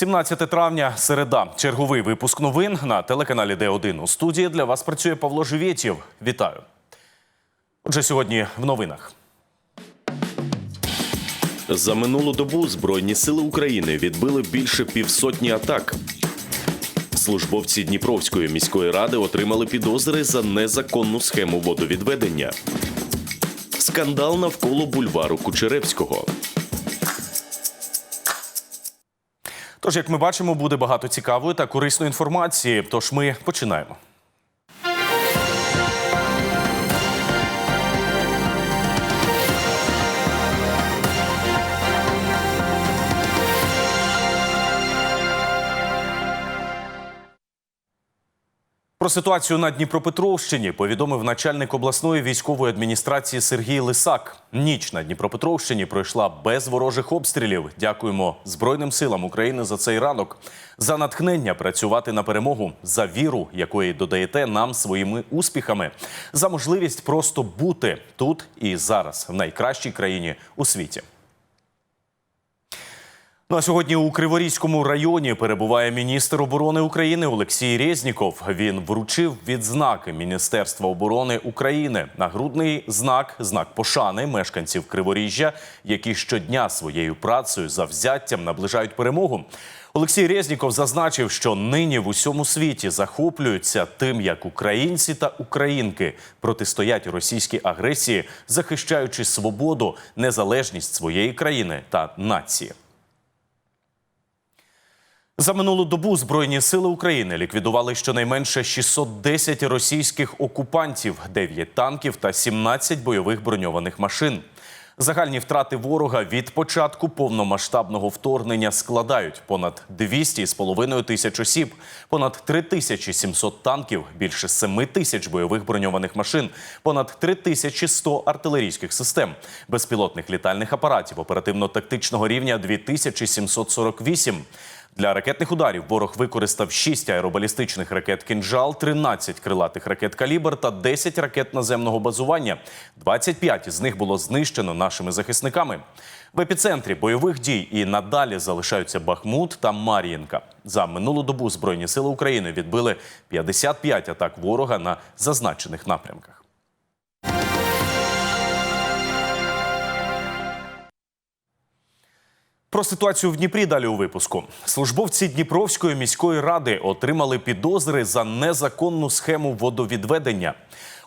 17 травня, середа. Черговий випуск новин на телеканалі Д1. У студії для вас працює Павло Живєтєв. Вітаю. Отже, сьогодні в новинах. За минулу добу Збройні сили України відбили більше півсотні атак. Службовці Дніпровської міської ради отримали підозри за незаконну схему водовідведення. Скандал навколо бульвару Кучеревського. Тож, як ми бачимо, буде багато цікавої та корисної інформації. Тож ми починаємо. Про ситуацію на Дніпропетровщині повідомив начальник обласної військової адміністрації Сергій Лисак. Ніч на Дніпропетровщині пройшла без ворожих обстрілів. Дякуємо Збройним силам України за цей ранок, за натхнення працювати на перемогу, за віру, якої додаєте нам своїми успіхами, за можливість просто бути тут і зараз, в найкращій країні у світі. Ну а сьогодні у Криворізькому районі перебуває міністр оборони України Олексій Резніков. Він вручив відзнаки Міністерства оборони України. Нагрудний знак, знак пошани мешканців Криворіжжя, які щодня своєю працею завзяттям наближають перемогу. Олексій Резніков зазначив, що нині в усьому світі захоплюються тим, як українці та українки протистоять російській агресії, захищаючи свободу, незалежність своєї країни та нації. За минулу добу Збройні сили України ліквідували щонайменше 610 російських окупантів, 9 танків та 17 бойових броньованих машин. Загальні втрати ворога від початку повномасштабного вторгнення складають понад 200 з половиною тисяч осіб, понад 3700 танків, більше 7 тисяч бойових броньованих машин, понад 3100 артилерійських систем, безпілотних літальних апаратів оперативно-тактичного рівня 2748. Для ракетних ударів ворог використав 6 аеробалістичних ракет «Кінжал», 13 крилатих ракет «Калібр» та 10 ракет наземного базування. 25 з них було знищено нашими захисниками. В епіцентрі бойових дій і надалі залишаються Бахмут та Мар'їнка. За минулу добу Збройні сили України відбили 55 атак ворога на зазначених напрямках. Про ситуацію в Дніпрі далі у випуску. Службовці Дніпровської міської ради отримали підозри за незаконну схему водовідведення.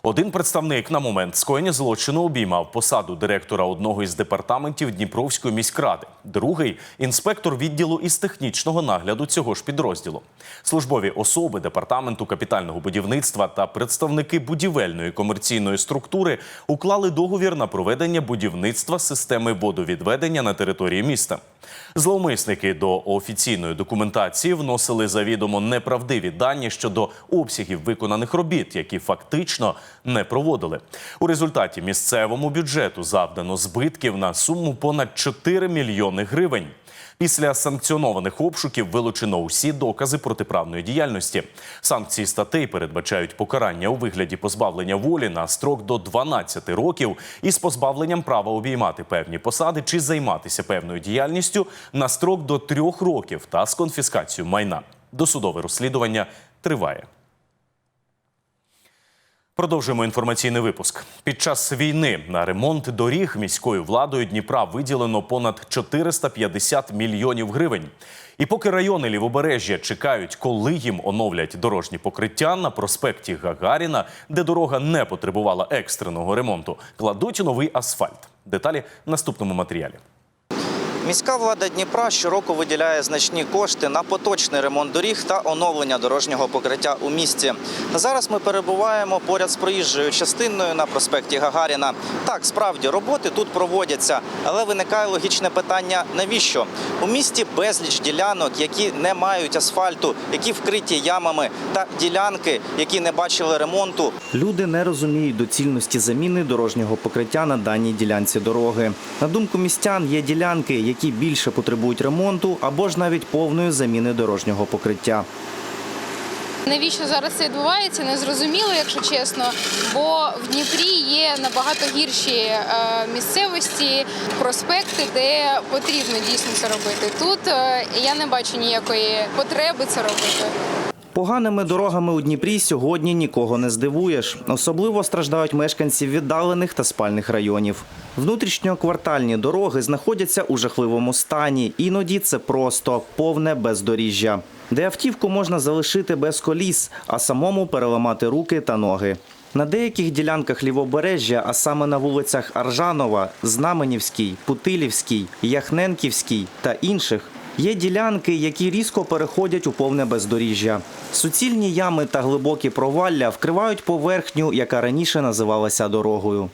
Один представник на момент скоєння злочину обіймав посаду директора одного із департаментів Дніпровської міськради. Другий інспектор відділу із технічного нагляду цього ж підрозділу. Службові особи департаменту капітального будівництва та представники будівельної комерційної структури уклали договір на проведення будівництва системи водовідведення на території міста. Зловмисники до офіційної документації вносили завідомо неправдиві дані щодо обсягів виконаних робіт, які фактично не проводили. У результаті місцевому бюджету завдано збитків на суму понад 4 мільйони гривень. Після санкціонованих обшуків вилучено усі докази протиправної діяльності. Санкції статей передбачають покарання у вигляді позбавлення волі на строк до 12 років із позбавленням права обіймати певні посади чи займатися певною діяльністю на строк до 3 років та з конфіскацією майна. Досудове розслідування триває. Продовжуємо інформаційний випуск. Під час війни на ремонт доріг міською владою Дніпра виділено понад 450 мільйонів гривень. І поки райони лівобережжя чекають, коли їм оновлять дорожні покриття на проспекті Гагаріна, де дорога не потребувала екстреного ремонту, кладуть новий асфальт. Деталі в наступному матеріалі. Міська влада Дніпра щороку виділяє значні кошти на поточний ремонт доріг та оновлення дорожнього покриття у місті. Зараз ми перебуваємо поряд з проїжджою частиною на проспекті Гагаріна. Так, справді роботи тут проводяться, але виникає логічне питання: навіщо? У місті безліч ділянок, які не мають асфальту, які вкриті ямами, та ділянки, які не бачили ремонту. Люди не розуміють доцільності заміни дорожнього покриття на даній ділянці дороги. На думку містян, є ділянки, які більше потребують ремонту або ж навіть повної заміни дорожнього покриття. Навіщо зараз це відбувається, не зрозуміло, якщо чесно. Бо в Дніпрі є набагато гірші е, місцевості, проспекти, де потрібно дійсно це робити. Тут е, я не бачу ніякої потреби це робити. Поганими дорогами у Дніпрі сьогодні нікого не здивуєш. Особливо страждають мешканці віддалених та спальних районів. Внутрішньоквартальні дороги знаходяться у жахливому стані. Іноді це просто повне бездоріжжя, де автівку можна залишити без коліс, а самому переламати руки та ноги. На деяких ділянках лівобережжя, а саме на вулицях Аржанова, Знаменівській, Путилівській, Яхненківській та інших, Є ділянки, які різко переходять у повне бездоріжжя. Суцільні ями та глибокі провалля вкривають поверхню, яка раніше називалася дорогою.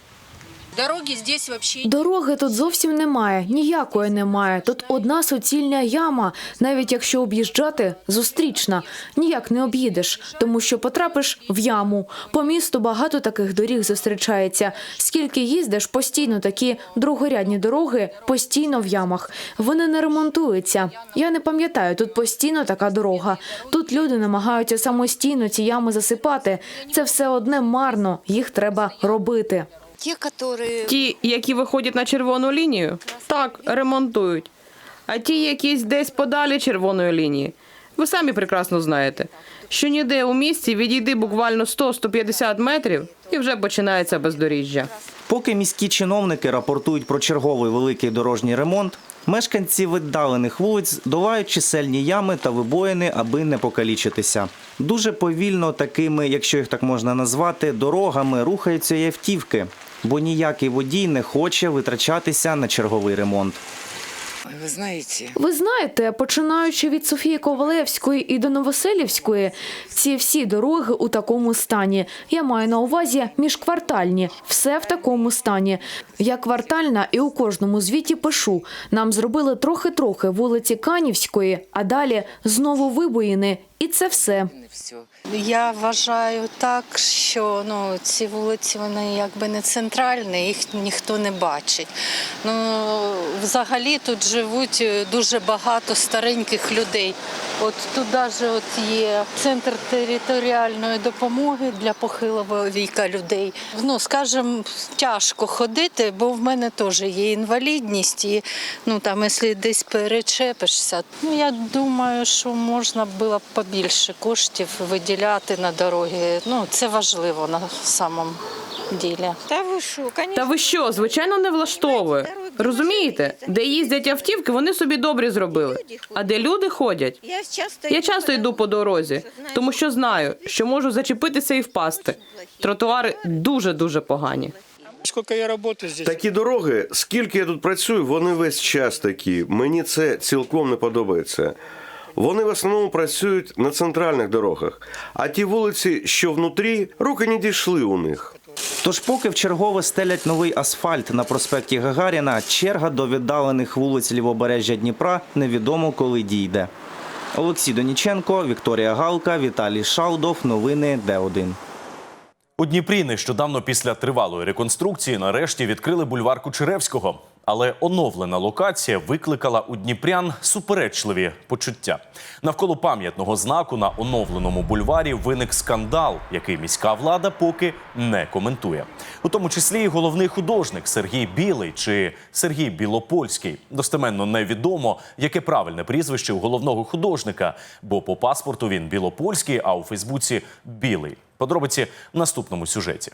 Дороги тут зовсім немає, ніякої немає. Тут одна суцільна яма. Навіть якщо об'їжджати, зустрічна. Ніяк не об'їдеш, тому що потрапиш в яму. По місту багато таких доріг зустрічається. Скільки їздиш, постійно такі другорядні дороги, постійно в ямах. Вони не ремонтуються. Я не пам'ятаю, тут постійно така дорога. Тут люди намагаються самостійно ці ями засипати. Це все одне марно, їх треба робити. Те, которые Ті, які виходять на червону лінію, так, ремонтують. А ті, які десь подалі червоної лінії, ви самі прекрасно знаєте, що ніде у місті відійди буквально 100-150 метрів і вже починається бездоріжжя. Поки міські чиновники рапортують про черговий великий дорожній ремонт, мешканці віддалених вулиць долають чисельні ями та вибоїни, аби не покалічитися. Дуже повільно такими, якщо їх так можна назвати, дорогами рухаються і автівки, бо ніякий водій не хоче витрачатися на черговий ремонт. Ой, вы знаете, Ви знаєте, починаючи від Софії Ковалевської і до Новоселівської, ці всі дороги у такому стані. Я маю на увазі міжквартальні. Все в такому стані. Я квартальна і у кожному звіті пишу. Нам зробили трохи-трохи вулиці Канівської, а далі знову вибоїни. І це все. Я вважаю так, що ну, ці вулиці вони якби не центральні, їх ніхто не бачить. Ну, взагалі тут живуть е, дуже багато стареньких людей. От тут навіть от є центр територіальної допомоги для похилого віка людей. Ну, скажімо, тяжко ходити, бо в мене теж є інвалідність, і ну там, якщо десь перечепишся, ну я думаю, що можна було б побільше коштів виділяти на дороги. Ну це важливо на самому ділі. Да вы что, конечно. Та ви що, звичайно, не влаштовує. Розумієте, де їздять автівки, вони собі добрі зробили. А де люди ходять? Я часто, Я часто йду по дорозі, тому що знаю, що можу зачепитися і впасти. Тротуари дуже дуже погані. Сколько я работаю здесь? Такі дороги, скільки я тут працюю, вони весь час такі. Мені це цілком не подобається. Вони в основному працюють на центральних дорогах, а ті вулиці, що внутрі, руки не дійшли у них. Тож, поки в чергове стелять новий асфальт на проспекті Гагаріна, черга до віддалених вулиць лівобережжя Дніпра невідомо коли дійде. Олексій Доніченко, Вікторія Галка, Віталій Шалдов. Новини Д1. У Дніпрі нещодавно після тривалої реконструкції нарешті відкрили бульвар Кучеревського. Але оновлена локація викликала у дніпрян суперечливі почуття. Навколо пам'ятного знаку на оновленому бульварі виник скандал, який міська влада поки не коментує. У тому числі і головний художник Сергій Білий чи Сергій Білопольський. Достеменно невідомо, яке правильне прізвище у головного художника, бо по паспорту він Білопольський, а у Фейсбуці Білий. Подробиці в наступному сюжеті.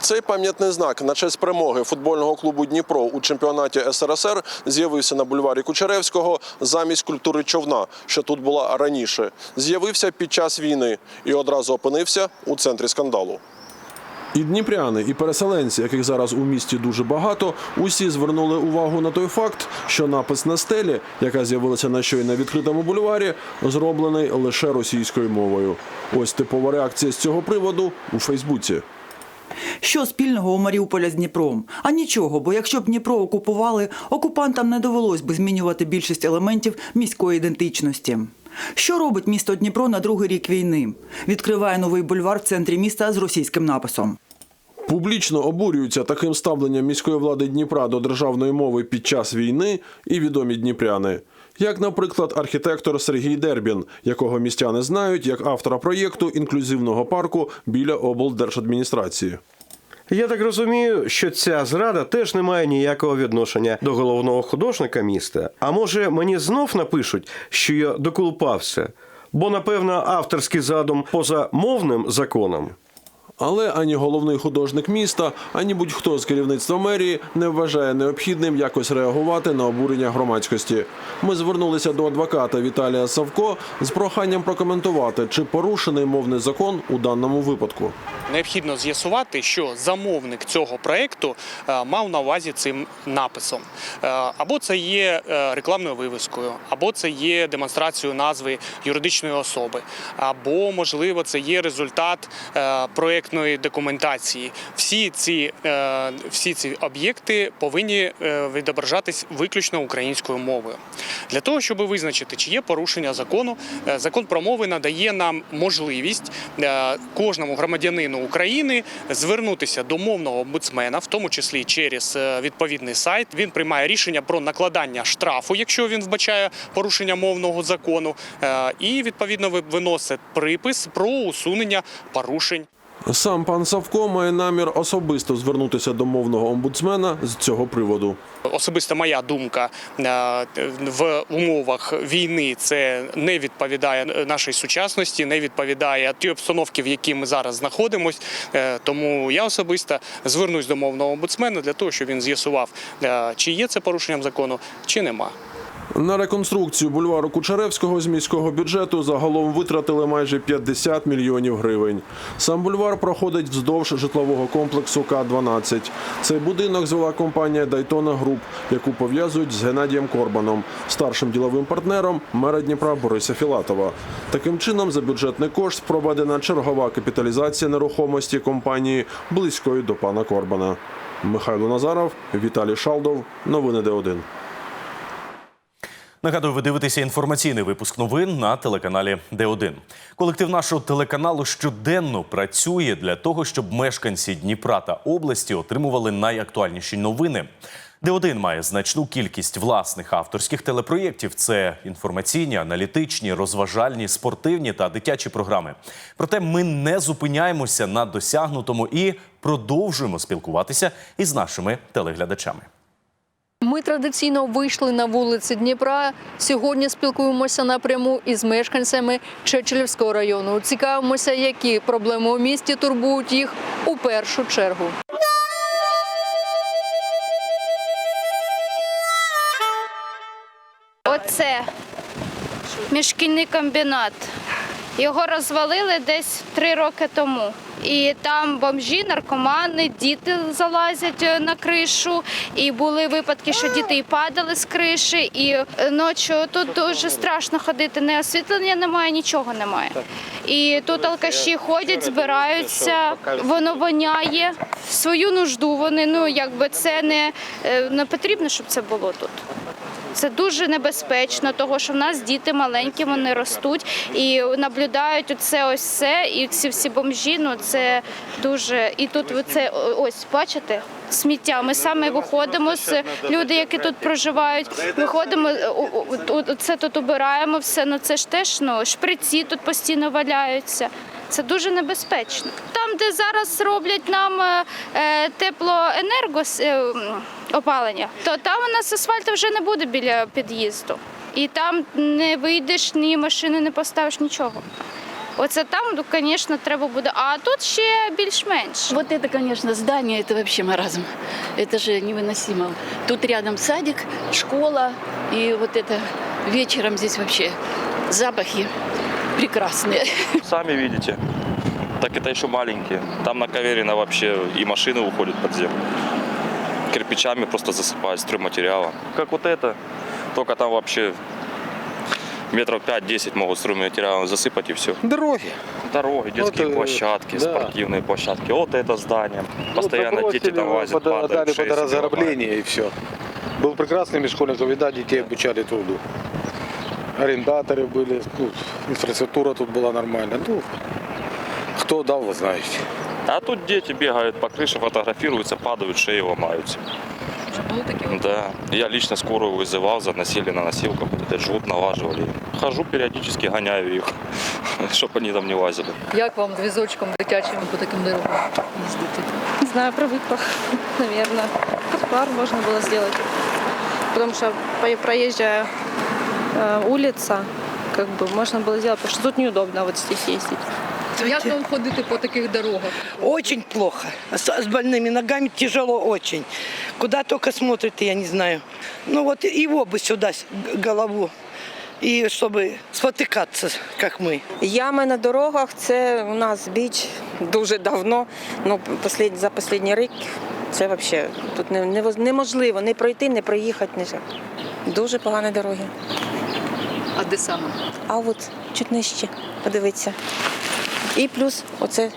Цей пам'ятний знак на честь перемоги футбольного клубу Дніпро у чемпіонаті СРСР з'явився на бульварі Кучеревського замість культури човна, що тут була раніше. З'явився під час війни і одразу опинився у центрі скандалу. І дніпряни, і переселенці, яких зараз у місті дуже багато, усі звернули увагу на той факт, що напис на стелі, яка з'явилася на щойно відкритому бульварі, зроблений лише російською мовою. Ось типова реакція з цього приводу у Фейсбуці. Що спільного у Маріуполя з Дніпром? А нічого, бо якщо б Дніпро окупували, окупантам не довелось би змінювати більшість елементів міської ідентичності. Що робить місто Дніпро на другий рік війни? Відкриває новий бульвар в центрі міста з російським написом. Публічно обурюються таким ставленням міської влади Дніпра до державної мови під час війни і відомі дніпряни. Як, наприклад, архітектор Сергій Дербін, якого містяни знають як автора проєкту інклюзивного парку біля облдержадміністрації. Я так розумію, що ця зрада теж не має ніякого відношення до головного художника міста. А може, мені знов напишуть, що я доколупався, бо напевно авторський задум поза мовним законом. Але ані головний художник міста, ані будь-хто з керівництва мерії не вважає необхідним якось реагувати на обурення громадськості. Ми звернулися до адвоката Віталія Савко з проханням прокоментувати, чи порушений мовний закон у даному випадку. Необхідно з'ясувати, що замовник цього проекту е, мав на увазі цим написом. Е, Або це є е, рекламною вивіскою, або це є демонстрацією назви юридичної особи, або, можливо, це є результат е, проектної документації. Всі ці, е, всі ці об'єкти повинні е, відображатись виключно українською мовою. Для того, щоб визначити, чи є порушення закону, е, закон про мови надає нам можливість кожному громадянину України звернутися до мовного омбудсмена, в тому числі через відповідний сайт. Він приймає рішення про накладання штрафу, якщо він вбачає порушення мовного закону, і відповідно ви- виносить припис про усунення порушень. Сам пан Савко має намір особисто звернутися до мовного омбудсмена з цього приводу. Особисто моя думка е, в умовах війни це не відповідає нашій сучасності, не відповідає тій обстановці, в якій ми зараз знаходимося. Тому я особисто звернусь до мовного омбудсмена для того, щоб він з'ясував, е, чи є це порушенням закону, чи нема. На реконструкцію бульвару Кучеревського з міського бюджету загалом витратили майже 50 мільйонів гривень. Сам бульвар проходить вздовж житлового комплексу К-12. Цей будинок звела компанія Дайтона Груп, яку пов'язують з Геннадієм Корбаном, старшим діловим партнером мера Дніпра Бориса Філатова. Таким чином, за бюджетний кошт проведена чергова капіталізація нерухомості компанії близької до пана Корбана. Михайло Назаров, Віталій Шалдов. Новини Д1. Нагадую, ви дивитеся інформаційний випуск новин на телеканалі Д1. Колектив нашого телеканалу щоденно працює для того, щоб мешканці Дніпра та області отримували найактуальніші новини. Д1 має значну кількість власних авторських телепроєктів. Це інформаційні, аналітичні, розважальні, спортивні та дитячі програми. Проте ми не зупиняємося на досягнутому і продовжуємо спілкуватися із нашими телеглядачами. Ми традиційно вийшли на вулиці Дніпра. Сьогодні спілкуємося напряму із мешканцями Чечелівського району. Цікавимося, які проблеми у місті турбують їх у першу чергу. Оце міжкільний комбінат. Його розвалили десь три роки тому. І там бомжі, наркомани, діти залазять е, на кришу. І були випадки, що діти і падали з криші, і е, ночі тут дуже страшно ходити. Не освітлення немає, нічого немає. І тут алкаші ходять, збираються, воно воняє. Свою нужду вони ну якби це не, е, не потрібно, щоб це було тут. Це дуже небезпечно, того що в нас діти маленькі, вони ростуть і наблюдають оце ось це, і ці всі бомжі. Ну це дуже і тут ви це ось бачите. Сміття. Ми саме виходимо з люди, які тут проживають. Виходимо, о- це тут убираємо все. Ну це ж теж ну шприці тут постійно валяються. Це дуже небезпечно. Там, де зараз роблять нам е, е, теплоенерго е, м, опалення, то там у нас асфальту вже не буде біля під'їзду. І там не вийдеш, ні машини не поставиш, нічого. Оце там, ну, звісно, треба буде. А тут ще більш-менш. Вот это, конечно, здание, это вообще маразм. Это же невыносимо. Тут рядом садик, школа, и вот это вечером здесь вообще запахи Прекрасные. Сами видите. Так это еще маленькие. Там на Каверина вообще и машины уходят под землю. Кирпичами просто засыпают стройматериалом. Как вот это. Только там вообще метров 5-10 могут стройматериалом засыпать и все. Дороги. Дороги, детские Вот, э, площадки, да. спортивные площадки. Вот это здание. Постоянно дети там лазят, падают, шеи себе ломают. и все. Был прекрасный межшкольник, вида детей обучали труду. Арендаторы были, ну, инфраструктура тут была нормальная. Ну, кто дал, вы знаете. А тут дети бегают по крыше, фотографируются, падают, шеи ломаются. Вже були такі Да. Я лично скорую вызывал, заносили на носилках, вот этот жгут налаживали. Хожу периодически, гоняю их, чтобы они там не лазили. Як вам з візочком дитячим по таким дорогам їздити? Не знаю, привыкла, наверное. Тротуар можно было сделать. Потому что по- проезжая э, улица, как бы можно было сделать, потому что тут неудобно вот здесь ездить. Як вам ходити по таких дорогах? Очень плохо. С, с больными ногами тяжело очень. Куда только смотрит, я не знаю. Ну вот его бы сюда с- г- голову. И чтобы спотыкаться, как мы. Ями на дорогах це у нас біч дуже давно. Ну, послід- за останній рік це взагалі тут не- невоз- неможливо не пройти, не проїхати. Не... Дуже погані дороги. А де саме? А от чуть нижче, подивіться. І плюс оце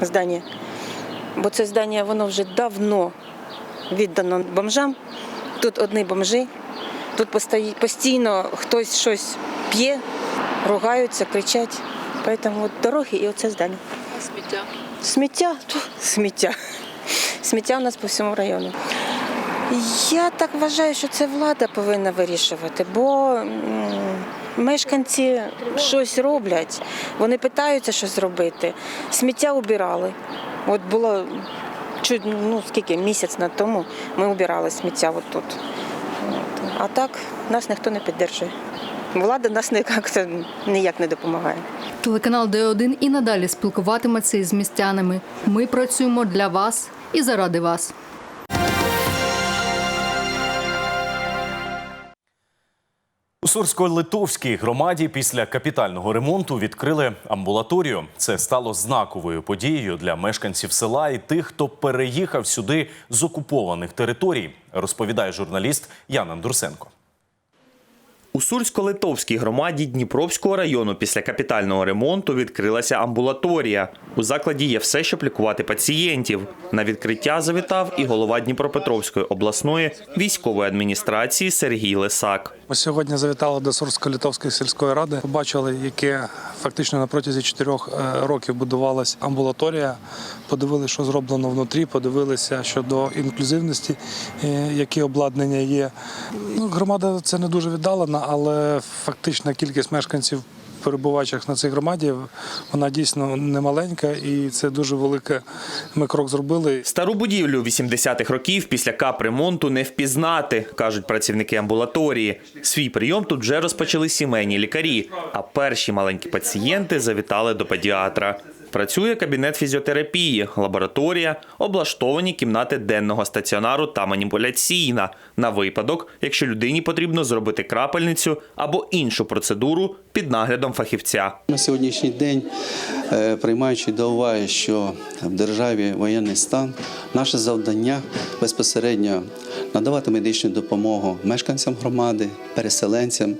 здання. Бо це здання воно вже давно віддано бомжам. Тут одні бомжі, тут постійно хтось щось п'є, ругаються, кричать. Тому от дороги і оце здання. Сміття. Сміття, сміття. Сміття у нас по всьому району. Я так вважаю, що це влада повинна вирішувати, бо мешканці щось роблять, вони питаються щось зробити. Сміття убирали. От було чуть, ну скільки, місяць на тому ми убирали сміття от тут. А так нас ніхто не підтримує. Влада нас ніяк, ніяк не допомагає. Телеканал Д1 і надалі спілкуватиметься із містянами. Ми працюємо для вас і заради вас. У Сурсько-Литовській громаді після капітального ремонту відкрили амбулаторію. Це стало знаковою подією для мешканців села і тих, хто переїхав сюди з окупованих територій, розповідає журналіст Ян Андурсенко. У Сурсько-Литовській громаді Дніпровського району після капітального ремонту відкрилася амбулаторія. У закладі є все, щоб лікувати пацієнтів. На відкриття завітав і голова Дніпропетровської обласної військової адміністрації Сергій Лисак. Ми сьогодні завітали до Сурсько-Литовської сільської ради. Побачили, яке фактично на протязі чотирьох е, років будувалася амбулаторія. Подивилися, що зроблено внутрі, подивилися щодо інклюзивності, е, які обладнання є. Ну, громада це не дуже віддалена, але фактична кількість мешканців. Перебуваючих на цій громаді, вона дійсно немаленька, і це дуже велике. Ми крок зробили. Стару будівлю 80-х років після капремонту не впізнати, кажуть працівники амбулаторії. Свій прийом тут вже розпочали сімейні лікарі, а перші маленькі пацієнти завітали до педіатра. Працює кабінет фізіотерапії, лабораторія, облаштовані кімнати денного стаціонару та маніпуляційна на випадок, якщо людині потрібно зробити крапельницю або іншу процедуру під наглядом фахівця. На сьогоднішній день, е, приймаючи до уваги, що в державі воєнний стан, наше завдання безпосередньо надавати медичну допомогу мешканцям громади, переселенцям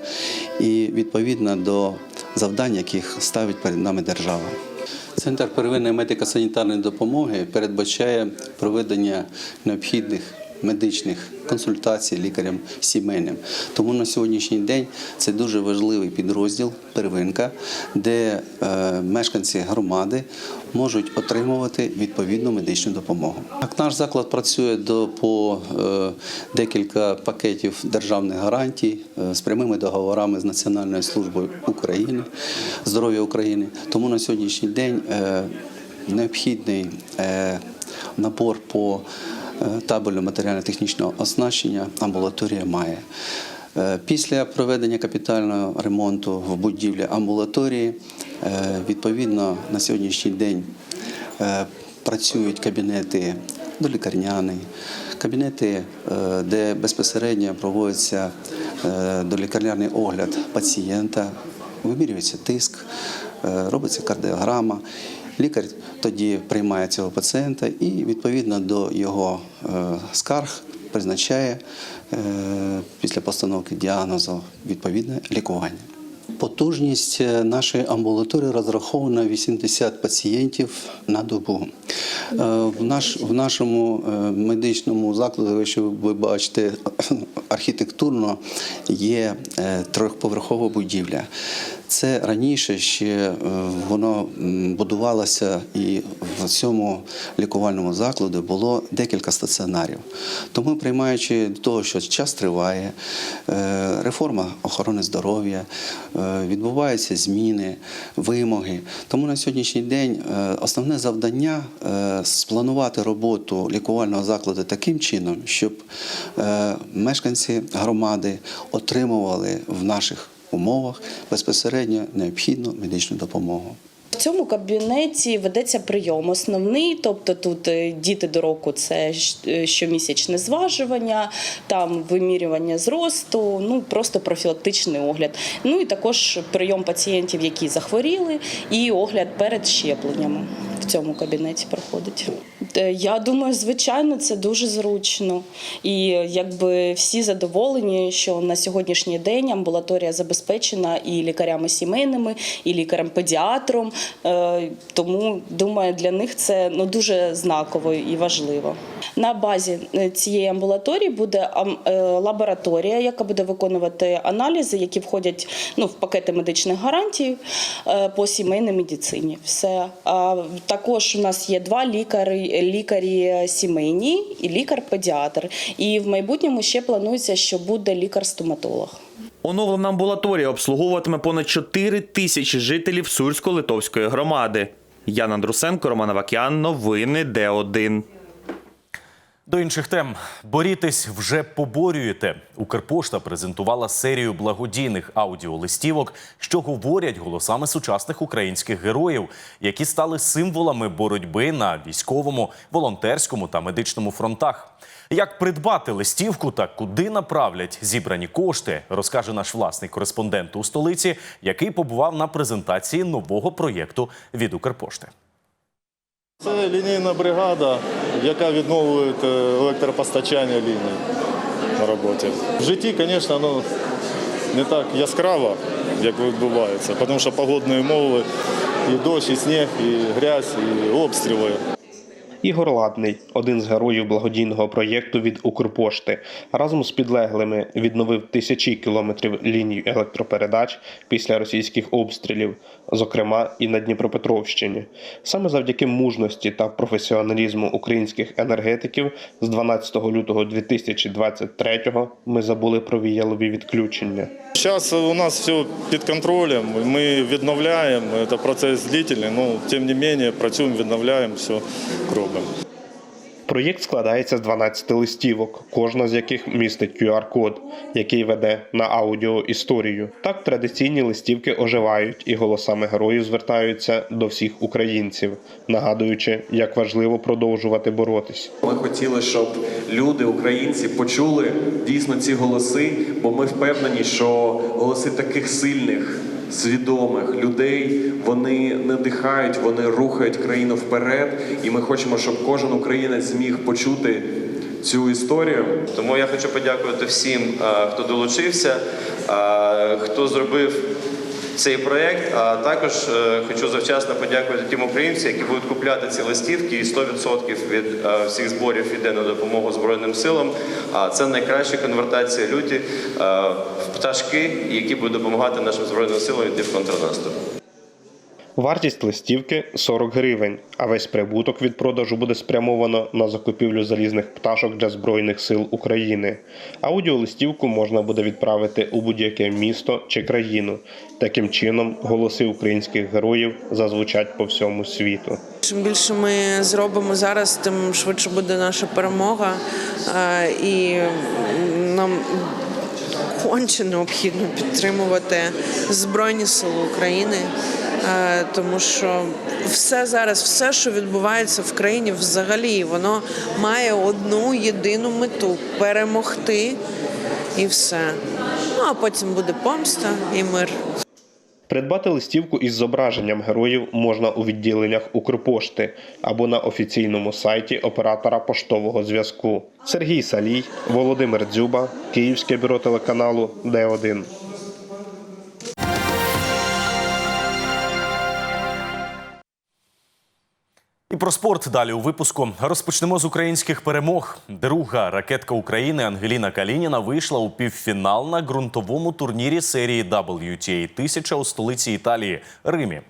і відповідно до завдань, яких ставить перед нами держава. Центр первинної медико-санітарної допомоги передбачає проведення необхідних медичних консультацій лікарям сімейним. Тому на сьогоднішній день це дуже важливий підрозділ первинка, де е, мешканці громади можуть отримувати відповідну медичну допомогу. Наш заклад працює до по е, декілька пакетів державних гарантій е, з прямими договорами з Національною службою України, здоров'я України. Тому на сьогоднішній день необхідний набор по табелю матеріально-технічного оснащення амбулаторія має. Е, Після проведення капітального ремонту в будівлі амбулаторії, е, відповідно, на сьогоднішній день е, працюють кабінети долікарняний, кабінети, е, де безпосередньо проводиться е, долікарняний огляд пацієнта, вимірюється тиск, е, робиться кардіограма. Лікар тоді приймає цього пацієнта і відповідно до його е, скарг призначає е, після постановки діагнозу відповідне лікування. Потужність е, нашої амбулаторії розрахована 80 пацієнтів на добу. В, наш, в нашому медичному закладі, якщо ви бачите, архітектурно є трьохповерхова будівля. Це раніше ще е, воно будувалося і в цьому лікувальному закладі було декілька стаціонарів. Тому, приймаючи до того, що час триває, е, реформа охорони здоров'я, е, відбуваються зміни, вимоги. Тому на сьогоднішній день основне завдання спланувати роботу лікувального закладу таким чином, щоб мешканці громади отримували в наших умовах безпосередньо необхідну медичну допомогу. В цьому кабінеті ведеться прийом основний, тобто тут е, діти до року це е, щомісячне зважування, там вимірювання зросту, ну просто профілактичний огляд. Ну і також прийом пацієнтів, які захворіли, і огляд перед щепленням в цьому кабінеті проходить. Е, Я думаю, звичайно, це дуже зручно. І якби всі задоволені, що на сьогоднішній день амбулаторія забезпечена і лікарями сімейними, і лікарем-педіатром. Е, Тому думаю, для них це ну дуже знаково і важливо. На базі е, цієї амбулаторії буде е, лабораторія, яка буде виконувати аналізи, які входять ну, в пакети медичних гарантій е, по сімейній медицині. Все. Також у нас є два лікарі, лікарі сімейні і лікар-педіатр. І в майбутньому ще планується, що буде лікар-стоматолог. Оновлена амбулаторія обслуговуватиме понад 4 тисячі жителів Сурсько-Литовської громади. Яна Андрусенко, Роман Авакян. Новини Д1. До інших тем борітесь вже поборюєте. Укрпошта презентувала серію благодійних аудіолистівок, що говорять голосами сучасних українських героїв, які стали символами боротьби на військовому, волонтерському та медичному фронтах. Як придбати листівку та куди направлять зібрані кошти, розкаже наш власний кореспондент у столиці, який побував на презентації нового проєкту від Укрпошти. Це лінійна бригада, яка відновлює е, електропостачання ліній на роботі. В житті, звісно, воно не так яскраво, як відбувається, тому що погодні умови, і дощ, і сніг, і грязь, і обстріли. Ігор Ладний, один з героїв благодійного проєкту від Укрпошти, разом з підлеглими відновив тисячі кілометрів ліній електропередач після російських обстрілів, зокрема і на Дніпропетровщині. Саме завдяки мужності та професіоналізму українських енергетиків з 12 лютого 2023 ми забули про віялові відключення. Зараз у нас все під контролем, ми відновляємо, це процес длительний, але тим не менше працюємо, відновляємо, все робимо. Проєкт складається з 12 листівок, кожна з яких містить QR-код, який веде на аудіоісторію. Так традиційні листівки оживають і голосами героїв звертаються до всіх українців, нагадуючи, як важливо продовжувати боротись. Ми хотіли, щоб люди, українці, почули дійсно ці голоси, бо ми впевнені, що голоси таких сильних, свідомих людей вони надихають, вони рухають країну вперед. І ми хочемо, щоб кожен українець зміг почути цю історію. Тому я хочу подякувати всім, е, хто долучився, е, хто зробив цей проєкт. А також е, хочу завчасно подякувати тим українцям, які будуть купляти ці листівки, і 100% від е, всіх зборів іде на допомогу Збройним силам. А це найкраща конвертація люті е, в пташки, які будуть допомагати нашим збройним силам йти в контрнаступ. Вартість листівки 40 гривень, а весь прибуток від продажу буде спрямовано на закупівлю залізних пташок для Збройних сил України. Аудіолистівку можна буде відправити у будь-яке місто чи країну. Таким чином, голоси українських героїв зазвучать по всьому світу. Чим більше ми зробимо зараз, тим швидше буде наша перемога. Е, І нам конче необхідно підтримувати Збройні Сили України, тому що все зараз, все, що відбувається в країні, взагалі, воно має одну єдину мету перемогти і все. Ну а потім буде помста і мир. Придбати листівку із зображенням героїв можна у відділеннях Укрпошти або на офіційному сайті оператора поштового зв'язку. Сергій Салій, Володимир Дзюба, Київське бюро телеканалу Д1. І про спорт далі у випуску розпочнемо з українських перемог. Друга ракетка України Ангеліна Калініна вийшла у півфінал на ґрунтовому турнірі серії WTA 1000 у столиці Італії Римі.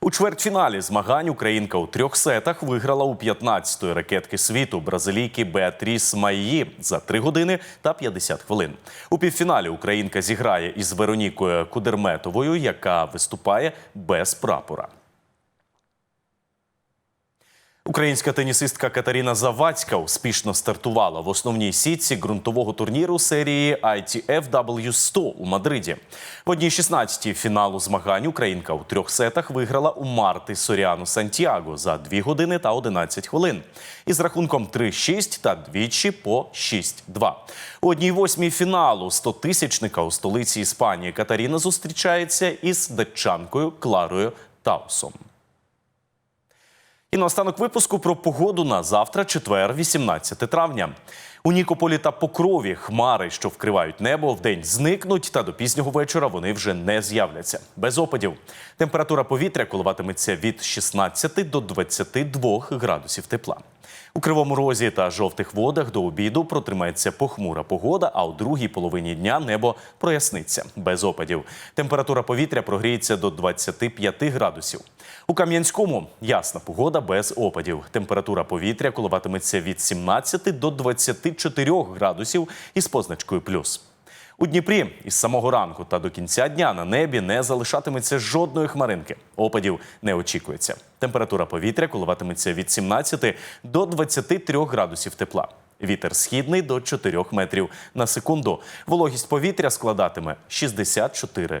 У чвертьфіналі змагань Українка у трьох сетах виграла у 15-ї ракетки світу бразилійки Беатріс Майї за 3 години та 50 хвилин. У півфіналі Українка зіграє із Веронікою Кудерметовою, яка виступає без прапора. Українська тенісистка Катерина Завадська успішно стартувала в основній сітці ґрунтового турніру серії ITF W100 у Мадриді. В одній 16-й фіналу змагань Українка у трьох сетах виграла у Марти Соріану Сантьяго за 2 години та 11 хвилин. Із рахунком 3-6 та двічі по 6-2. У одній восьмій фіналу 100-тисячника у столиці Іспанії Катерина зустрічається із датчанкою Кларою Таусом. І на останок випуску про погоду на завтра, четвер, 18 травня. У Нікополі та Покрові хмари, що вкривають небо, вдень зникнуть, та до пізнього вечора вони вже не з'являться. Без опадів. Температура повітря коливатиметься від 16 до 22 градусів тепла. У Кривому Розі та жовтих водах до обіду протримається похмура погода, а у другій половині дня небо проясниться без опадів. Температура повітря прогріється до 25 градусів. У Кам'янському ясна погода без опадів. Температура повітря коливатиметься від 17 до 24 градусів із позначкою плюс. У Дніпрі із самого ранку та до кінця дня на небі не залишатиметься жодної хмаринки. Опадів не очікується. Температура повітря коливатиметься від 17 до 23 градусів тепла. Вітер східний до 4 метрів на секунду. Вологість повітря складатиме 64%.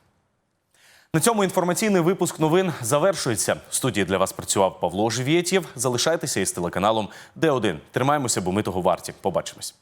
На цьому інформаційний випуск новин завершується. В студії для вас працював Павло Живєтєв. Залишайтеся із телеканалом Д1. Тримаємося, бо ми того варті. Побачимось.